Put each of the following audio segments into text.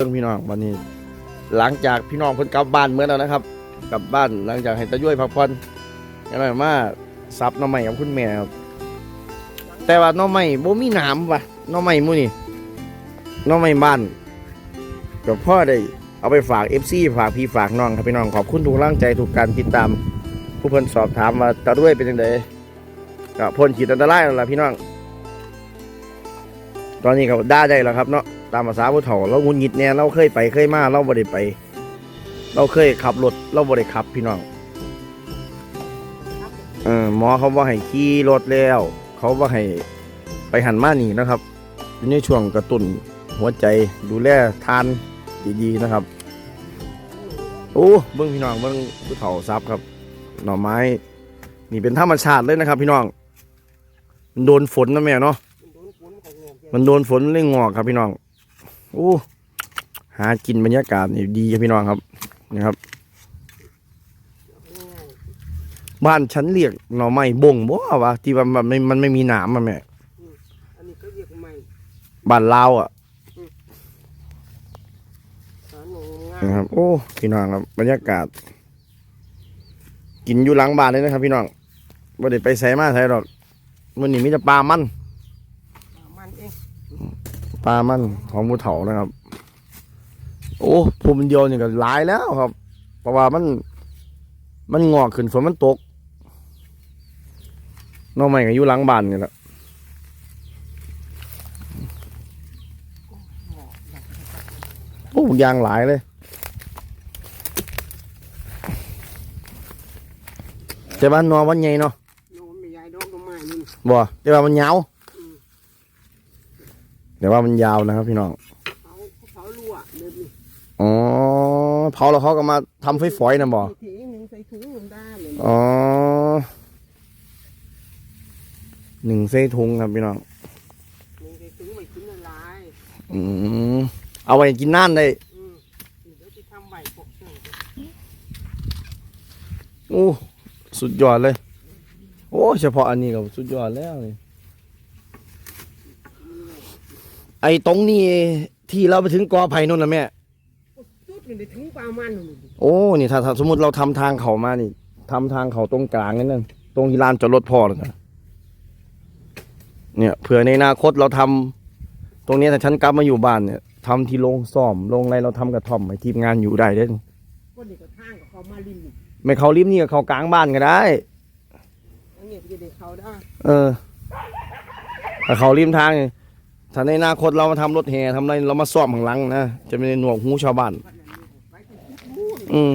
เรื่องพี่น้องวันนี้ หลังจากพี่น้องเพิ่นกลับบ้านเมื่อแล้วนะครับ กลับบ้านหลังจากให้ตาย้วยพักผ่อนยังไงมาซับน้องใหม่กับคุณแม่ครับแต่ว่าน้องใหม่บ่มีหนามว่ะน้องใหม่มู่นี่น้องใหม่บ้านกับพ่อได้เอาไปฝาก FC ฝากพี่ฝากน้องครับพี่น้องขอบคุณทุกกำลังใจทุกการติดตาม ผู้เพิ่นสอบถามว่าตาด้วยเป็นยังไงก็พ้นขีดอันตรายแล้วล่ะพี่น้อง ตอนนี้ก็ได้ได้แล้วครับเนาะ ตามภาษาผู้เฒ่าเรางุนงิดแน่เราเคยไปเคยมาเราบ่ได้ไป เราเคยขับรถเราบ่ได้ขับพี่น้องเออหมอเขาว่าให้ขี่รถแล้ว เขาว่าให้ไปหันมานี่นะครับอยู่ในช่วงกระตุ้นหัวใจดูแลทานดีๆนะครับโอ้เบิ้งพี่น้องเบิ้งผู้เฒ่าซับครับ หน่อไม้ นี่เป็นธรรมชาติเลยนะครับ พี่น้อง มันโดนฝนนะแม่เนาะมันโดนฝนเร่งงอกครับพี่น้อง โอ้หากินบรรยากาศนี่ดีครับพี่น้องครับนี่ครับ บ้านฉันเรียกหน่อไม้บ่งบ่วะที่ว่ามันไม่มันไม่มีหนามอะแม่อันนี้ก็เรียกใหม่บ้านลาวอะสารหนูงานะครับ โอ้พี่น้องครับบรรยากาศ กินอยู่หลังบ้านเลยนะครับ พี่น้องไม่ได้ไปใส่มาใส่หรอกมันนี่มีแต่ปลามันมันเองป ลามันของภูเถานะครับ โอ้ภูมิเดียวนี่ก็หลายแล้วครับ เพราะว่ามัน มันงอกขึ้นฝนมันตกหน้องใหม่ก็อยู่หลังบ้านนี่แหละโอ้ยางหลายเลยแต่ว่านอวันใหญ่เนาะโน้มไม่ยายดอกก็ไม้นี่บ่แต่ว่ามันยาว แต่ว่ามันยาวนะครับพี่น้องเขาเขารั่วเดี๋ยวนี้อ๋อเผาแล้วเขาก็มาทำฝอยๆนะบ่ถีหนึ่งใส่ถุงหนึ่งได้เลยอ๋อหนึ่งเส้ทุงครับพี่น้องหนึ่งใส่ถุงไม่กินละลายอืมเอาไว้กินน่านได้อืมเดี๋ยวจะทำใบปกเชิงโอ้สุดยอดเลย โอ้เฉพาะอันนี้ก็สุดยอดแล้วนี่ ไอ้ตรงนี้ที่เราไปถึงกอไผ่นู่นนะแม่ จุดมันได้ถึงปลามันนู่นดิโอ้ นี่ถ้าถ้าสมมติเราทำทางเขามานี่ทำทางเขาตรงกลางนั่นนะตรงที่ลานจอดรถพอเลยนะเนี่ยเผื่อในอนาคตเราทำตรงเนี้ยถ้าฉันกลับมาอยู่บ้านเนี่ยทำที่โรงซ่อมโรงอะไรเราทำกระท่อมให้ทีมงานอยู่ได้เด้อก็เด็กก็ทางกับเขามาลินนี่ไม่เขาริมนี่ก็เขากลางบ้านก็ได้ อันนี้จะเด็กเขาได้เออถ้าเขาริมทางนี่ ถ้าในอนาคตเรามาทำรถแห่ทำอะไรเรามาซ่อมข้างหลังนะจะไม่ได้หนวกหูชาวบ้านวันนั้นนี่ไปถึงพูดอืม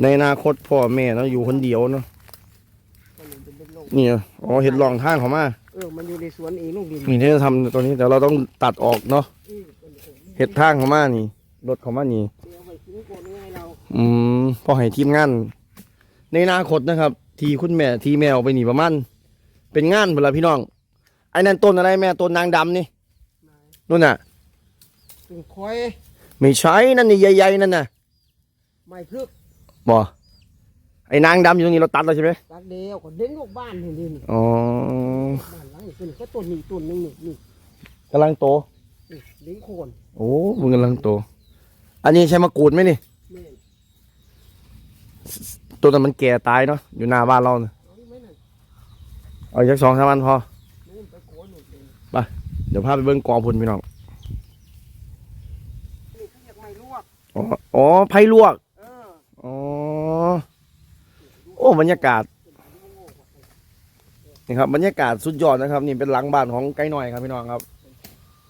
ในอนาคตพ่อแม่เราอยู่คนเดียวเนาะก็เลยเป็นเป็นโรคนี่อ๋อเห็ดรองทางเขามาเออมันอยู่ในสวนเองลูกดินนี่ที่จะทำตัวนี้แต่เราต้องตัดออกเนาะอืมก็เลยเออเห็ดทางเขามานี่รถเขามานี่เดี๋ยวไปถึงก่อนง่ายเราอืมพอให้ทีมงาน ในอนาคตนะครับ ทีคุณแม่ทีแมวไปนี่ประมาณเป็นงานเวลาพี่น้อง ไอ้นั่นต้นอะไรแม่ต้นนางดำนี่นู่นน่ะถึงคอยไม่ใช่นั่นนี่ใหญ่ๆนั่นน่ะไม่พึกบ่ไอ้นางดำอยู่ตรงนี้เราตัดแล้วใช่ไหมตักเดียวก็เด้งลูกบ้านนี่นี่อ๋อบ้านหลังนี้เป็นก็ต้นนี้ต้นหนึงนี่นี่กำลังโตนี่เด้งโคนโอ้มึงกำลังโต อันนี้ใช้มะกรูดไหมนี่แม่นตัวนั้นมันแก่ตายเนาะอยู่หน้าบ้านเราน่ะเอาไว้นั่นเอาอีกสักสองสามวันพอ นู่นไปโคนนู่นเอง เดี๋ยวพาไปเบิ้งกองพุ่นพี่น้องนี่เขาเรียกไม้ลวกอ๋ออ๋อไผ่ลวกเอออ๋อโอ้บรรยากาศนี่ครับบรรยากาศสุดยอดนะครับ นี่เป็นหลังบ้านของไก่หน่อยครับพี่น้องครับ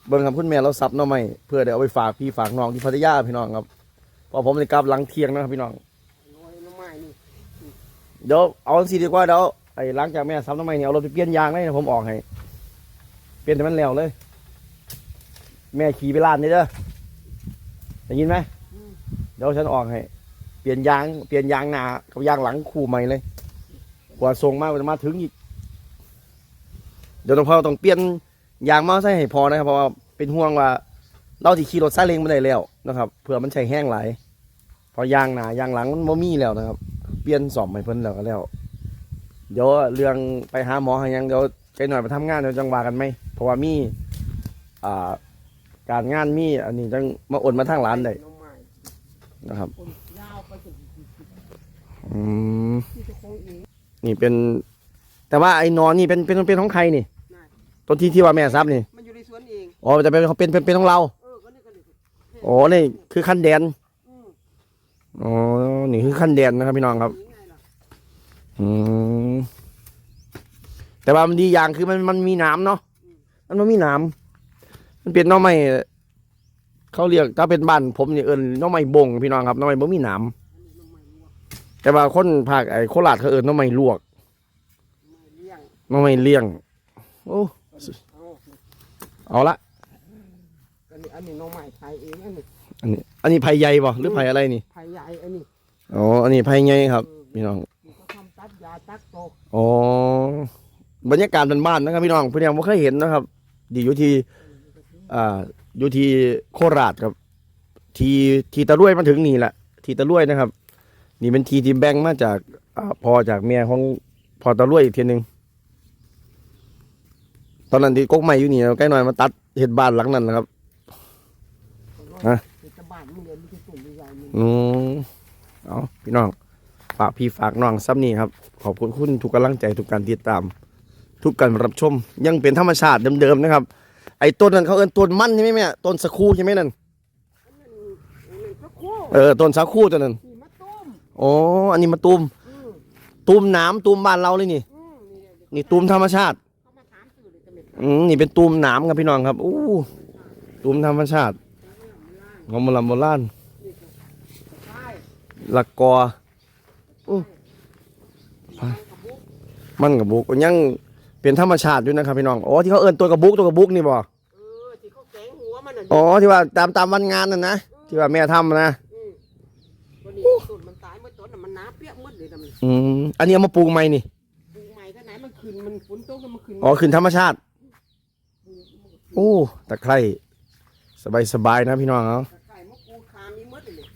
เบิ้งครับคุณแม่เราซับหน่อไม้เพื่อเดี๋ยวเอาไปฝากพี่ฝากน้องที่พัทยาพี่น้องครับเพอผมจะกลับหลังเที่ยงนะครับพี่น้องน้อยน้ำไม้นี่เดี๋ยวเอาสิดีกว่าเดี๋ยวไอ้หลังจากแม่ซับหน่อไม้เนี่ยเอารถไปเปลี่ยนยางเลยนะผมออกให้ เปลี่ยนแต่มันแล้วเลย แม่ขี่ไปลานนี่เด้อได้ยินไหมเดี๋ยวฉันออกให้ เปลี่ยนยาง เปลี่ยนยางหนากับยางหลังคู่ใหม่เลย กว่าส่งมากว่าจะมาถึงอีก เดี๋ยวต้องพอต้องเปลี่ยนยางมาใส่ให้พอนะครับ เพราะว่าเป็นห่วงว่า เราที่ขี่รถซาเล้งไม่ได้แล้วนะครับ เผื่อมันใช้แห้งไหลพอยางหนายางหลังมันบ่มีแล้วนะครับ เปลี่ยนสอมให้เพิ่นแล้วก็แล้ว เดี๋ยวเรื่องไปหาหมอหายังเดี๋ยวใจหน่อยไปทำงานเดี๋ยวจังว่ากันไหม เพราะว่ามีอ่าการงานมีอันนี้จังมาโอนมาทางร้านได้น้องใหม่นะครับคนยาวไปจนอืมที่เจะคงเองนี่เป็น แต่ว่าไอ้นอนนี่เป็นเป็นเป็นของใครนี่น่ะต้นที่ที่ว่าแม่ซับนี่มันอยู่ในสวนเองอ๋อแต่เป็นเป็นเป็นเป็นของเราเออก็นี่ก็นี่อ๋อนี่คือขั้นแดนอืมอ๋อนี่คือขั้นแดนนะครับพี่น้องครับนี่ไงล่ะอืมแต่ว่ามันดีอย่างคือมันมันมีหน้ำเนาะ มันไม่มีหน้ำมันเป็นหน้องไม้เขาเรียกถ้าเป็นบ้านผมเนี่ยเอิญน้องไม้บงพี่น้องครับหน้องไม้บ่มีหน้อันนี้น้องใหม่ลวกำแต่ว่าคนภาคไอ้โคราชเขาเอิญน้องไม้ลวกไม่เลี้ยงน้องไม้เลี้ยงโอ้เอาเอาละอันนี้อันนี้น้องใหม่ไทยเองอันนี้อันนี้อันนี้ไผ่ใหญ่ป่หรือไผ่อะไรนี่ไทยใหญ่อันนี้อ๋ออันนี้ไผ่ใหญ่ครับพี่น้องนี่ก็ทำตัดยาตัดโตอ๋อ บรรยากาศบ้านๆนะครับพี่น้องพี่น้องไม่เคยเห็นนะครับดีอยู่ที่อ่าอยู่ที่โคราชครับ ทีทีตะลุยมาถึงนี่แหละ ทีตะลุยนะครับ นี่เป็นทีที่แบ่งมาจากอ่าพอจากเมียของพอตะลุยอีกทีหนึ่งตอนนั้นที่กกใหม่อยู่นี่ใกล้หน่อยมาตัดเห็ดบ้านหลังนั้นนะครับฮะเป็นชาวบ้านมึงเรียนมีที่ตุ่มใหญ่ๆมึงอืมเอาพี่น้องฝากพี่ฝากน้องซ้ำนี่ครับ ขอบคุณคุณทุกกำลังใจทุกการติดตาม ทุกการรับชม ยังเป็นธรรมชาติเดิมๆนะครับ ไอ้ต้นนั้นเขาเอิ้นต้นมันใช่ไหมแม่ต้นสะคูใช่ไหมนั่นอันนั้นอันนี้ก็โค้เออต้นสะคูตัวนั้นนี่มาต้มอ๋ออันนี้มาตูมอืมตูมน้ำตูมบ้านเราเลยนี่อืมนี่เนี่ยนี่ตูมธรรมชาติเขามาถามสื่อเลยจะไม่อืมนี่เป็นตูมน้ำครับพี่น้องครับอู้ตูมธรรมชาติงอมลำโบราณใช่ละกอมันกับบุกยัง เป็นธรรมชาติอยู่นะครับพี่น้องอ๋อที่เขาเอิ้นตัวกระบุกตัวกระบุกนี่บ่เออที่เขาแกงหัวมันน่ะอ๋อที่ว่าตามตามวันงานนั่นนะที่ว่าแม่ทำนะอืมวันนี้ต้นมันตายเมื่อต้นน่ะมันหนาเปี้ยมืดเลยนะมันอืมอันนี้เอามาปลูกใหม่นี่ปลูกใหม่ก็ไหนมันขึ้นมันฝนตกแล้วมันขึ้นอ๋อขึ้นธรรมชาติโอ้ตะไคร่สบายสบายนะพี่น้องเอาไก่มะกรูดคามีมืดเลย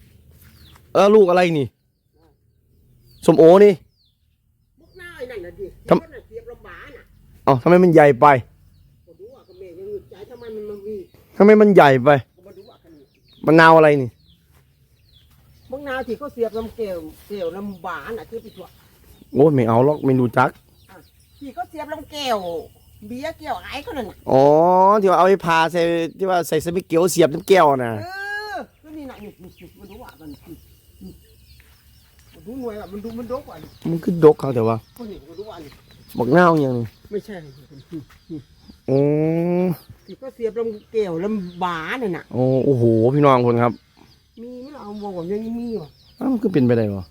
เออลูกอะไรนี่สมโอนี่ อ๋อทำไมมันใหญ่ไปก็ดูว่ากับแม่ยังหงุดใจทำไมมันมาวีทำไมมันใหญ่ไปก็มาดูว่ากันนี่มะนาวอะไรนี่มุกหน้าที่เขาเสียบลำเกลียวเกลียวลำบากน่ะที่ไปทั่วโอ้ยไม่เอาหรอกไม่รู้จักที่เขาเสียบลำเกลียวเบียร์เกลียวไอ้เขานั่นน่ะอ๋อที่ว่าเอาไปพาใส่ที่ว่าใส่สมิเกียวเสียบน้ำแก้วนะเออก็นี่น่ะนี่นี่นี่มาดูว่ามันนี่นี่มาดูหน่วยว่ามันดูมันดกกว่านี่มันคือดกเขาแต่ว่าคนนี้มาดูว่านี่บักนาวอย่างนี้ ไม่ใช่นี่นี่อ๋อที่เขาเสียบลำเกลียวลำบากน่ะน่ะ โอ้โอ้โห พี่น้องคนครับมีไหมเราบอกว่ายังมีว่ะอ้าวมันคือเป็นไปได้บ่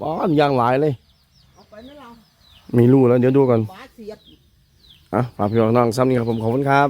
บ้านยางหลายเลย เอาไปไหมเราไม่รู้แล้วเดี๋ยวดูก่อนบาสเสียบ อะฝากพี่น้องซ้ำนี่ครับผมขอบคุณครับ